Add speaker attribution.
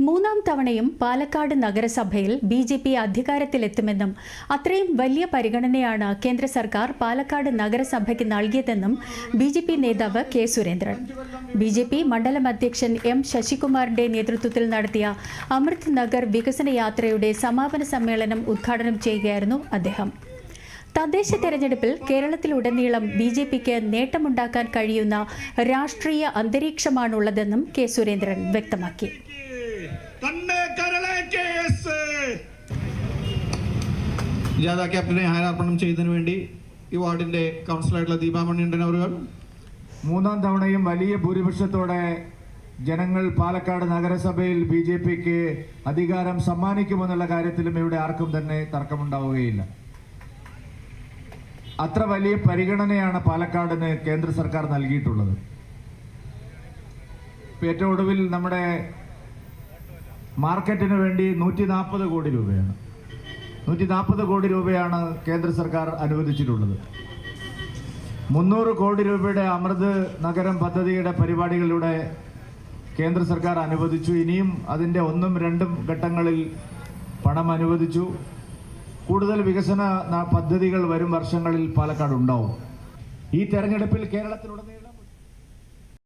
Speaker 1: മൂന്നാം തവണയും പാലക്കാട് നഗരസഭയിൽ ബി ജെ പി അധികാരത്തിലെത്തുമെന്നും അത്രയും വലിയ പരിഗണനയാണ് കേന്ദ്ര സർക്കാർ പാലക്കാട് നഗരസഭയ്ക്ക് നൽകിയതെന്നും ബി ജെ പി നേതാവ് K Surendran. B J P മണ്ഡലം അധ്യക്ഷൻ എം ശശികുമാറിന്റെ നേതൃത്വത്തിൽ നടത്തിയ അമൃത് നഗർ വികസന യാത്രയുടെ സമാപന സമ്മേളനം ഉദ്ഘാടനം ചെയ്യുകയായിരുന്നു അദ്ദേഹം. തദ്ദേശ തെരഞ്ഞെടുപ്പിൽ കേരളത്തിലുടനീളം ബി ജെ പിക്ക് നേട്ടമുണ്ടാക്കാൻ കഴിയുന്ന രാഷ്ട്രീയ അന്തരീക്ഷമാണുള്ളതെന്നും കെ സുരേന്ദ്രൻ വ്യക്തമാക്കി.
Speaker 2: കണ്ണേ കരളെ കേസ് ജാഥ ക്യാപ്റ്റനെ ഹാരാർപ്പണം ചെയ്തതിനു വേണ്ടി ഈ വാർഡിന്റെ കൗൺസിലറായിട്ടുള്ള ദീപാമണിയുണ്ടൻ അവരുകൾ.
Speaker 3: മൂന്നാം തവണയും വലിയ ഭൂരിപക്ഷത്തോടെ ജനങ്ങൾ പാലക്കാട് നഗരസഭയിൽ ബി ജെ പിക്ക് അധികാരം സമ്മാനിക്കുമെന്നുള്ള കാര്യത്തിലും ഇവിടെ ആർക്കും തന്നെ തർക്കമുണ്ടാവുകയില്ല. അത്ര വലിയ പരിഗണനയാണ് പാലക്കാടിന് കേന്ദ്ര സർക്കാർ നൽകിയിട്ടുള്ളത്. ഏറ്റവും ഒടുവിൽ നമ്മുടെ മാർക്കറ്റിന് വേണ്ടി നൂറ്റി നാൽപ്പത് കോടി രൂപയാണ്. നൂറ്റി നാൽപ്പത് കോടി രൂപയാണ് കേന്ദ്ര സർക്കാർ അനുവദിച്ചിട്ടുള്ളത്. മുന്നൂറ് കോടി രൂപയുടെ അമൃത് നഗരം പദ്ധതിയുടെ പരിപാടികളിലൂടെ കേന്ദ്ര സർക്കാർ അനുവദിച്ചു. ഇനിയും അതിന്റെ ഒന്നും രണ്ടും ഘട്ടങ്ങളിൽ പണം അനുവദിച്ചു. കൂടുതൽ വികസന പദ്ധതികൾ വരും വർഷങ്ങളിൽ പാലക്കാട് ഉണ്ടാവും ഈ തെരഞ്ഞെടുപ്പിൽ കേരളത്തിലുടനീളം